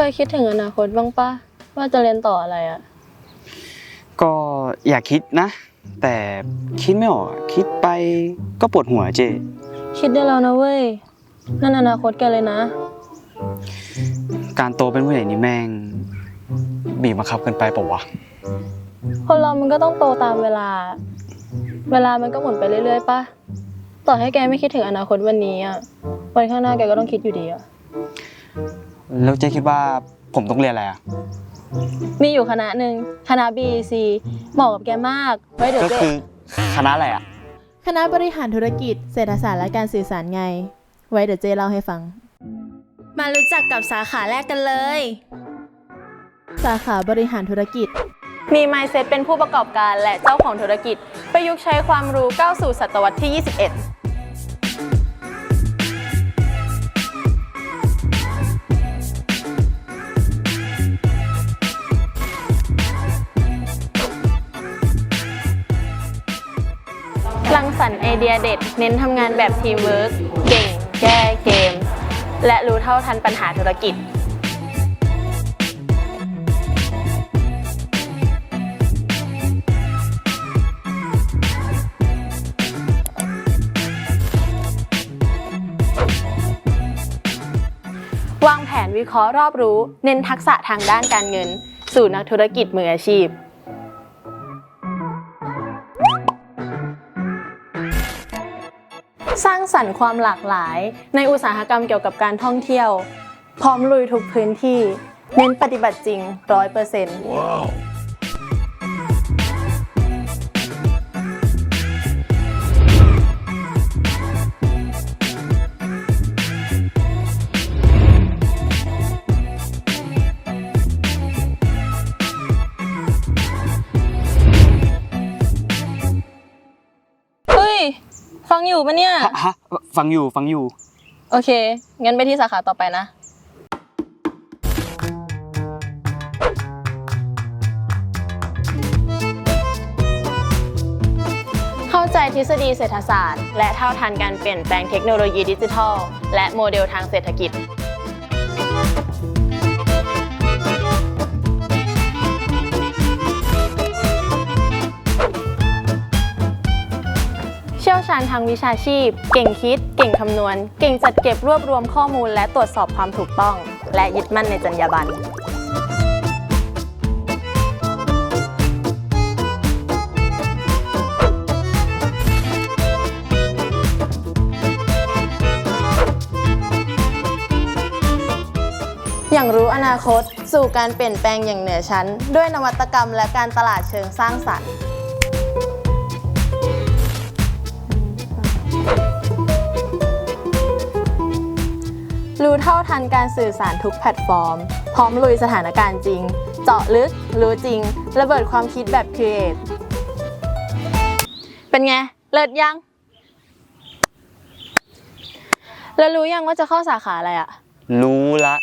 เคยคิดถึงอนาคตบ้างปะว่าจะเรียนต่ออะไรอะก็อยากคิดนะ แต่คิดไม่ออกอะคิดไปก็ปวดหัวเจ คิดได้แล้วนะเว้ย นั่นอนาคตแกเลยนะ การโตเป็นผู้ใหญ่นี่แม่ง บีบบังคับเกินไปเปล่าวะ คนเรามันก็ต้องโตตามเวลา เวลามันก็หมุนไปเรื่อยๆปะต่อให้แกไม่คิดถึงอนาคตวันนี้อะวันข้างหน้าแกก็ต้องคิดอยู่ดีอะ แล้วเจคิดว่าผมต้องเรียนอะไรอะ มีอยู่คณะหนึ่งคณะ BEC เหมาะกับแกมากไว้เดี๋ยวก็เจ๊คือคณะอะไรอะ คณะบริหารธุรกิจ เศรษฐศาสตร์และการสื่อสารไง ไว้เดี๋ยวเจเล่าให้ฟัง มารู้จักกับสาขาแรกกันเลย สาขาบริหารธุรกิจ มี mindset เป็นผู้ประกอบการและเจ้าของธุรกิจ ประยุกต์ใช้ความรู้ก้าวสู่ศตวรรษที่ 21 สรรค์ไอเดียเด็ด เน้นทำงานแบบทีมเวิร์กเก่ง แก้เกม และรู้เท่าทันปัญหาธุรกิจวางแผนวิเคราะห์รอบรู้ เน้นทักษะทางด้านการเงิน สู่นักธุรกิจมืออาชีพ สร้างสรรค์ความหลากหลาย ในอุตสาหกรรมเกี่ยวกับการท่องเที่ยว พร้อมลุยทุกพื้นที่ เน้นปฏิบัติจริงร้อยเปอร์เซ็นต์เฮ้ย ฟังอยู่ปะเนี่ยฮะฮะฟังอยู่ฟังอยู่ โอเค งั้นไปที่สาขาต่อไปนะ เข้าใจทฤษฎีเศรษฐศาสตร์ และเท่าทันการเปลี่ยนแปลงเทคโนโลยีดิจิทัล และโมเดลทางเศรษฐกิจ ยวชาญทางวิชาชีพ เก่งคิด เก่งคำนวณ เก่งจัดเก็บรวบรวมข้อมูล และตรวจสอบความถูกต้อง และยึดมั่นในจรรยาบรรณอย่างรู้อนาคต สู่การเปลี่ยนแปลงอย่างเหนือชั้น ด้วยนวัตกรรมและการตลาดเชิงสร้างสรรค์ ท่าทันการสื่อสารทุกแพลตฟอร์ม พร้อมลุยสถานการณ์จริง เจาะลึก รู้จริง ระเบิดความคิดแบบครีเอทเป็นไง เลิศยัง แล้วรู้ยังว่าจะเข้าสาขาอะไรอะ รู้ละ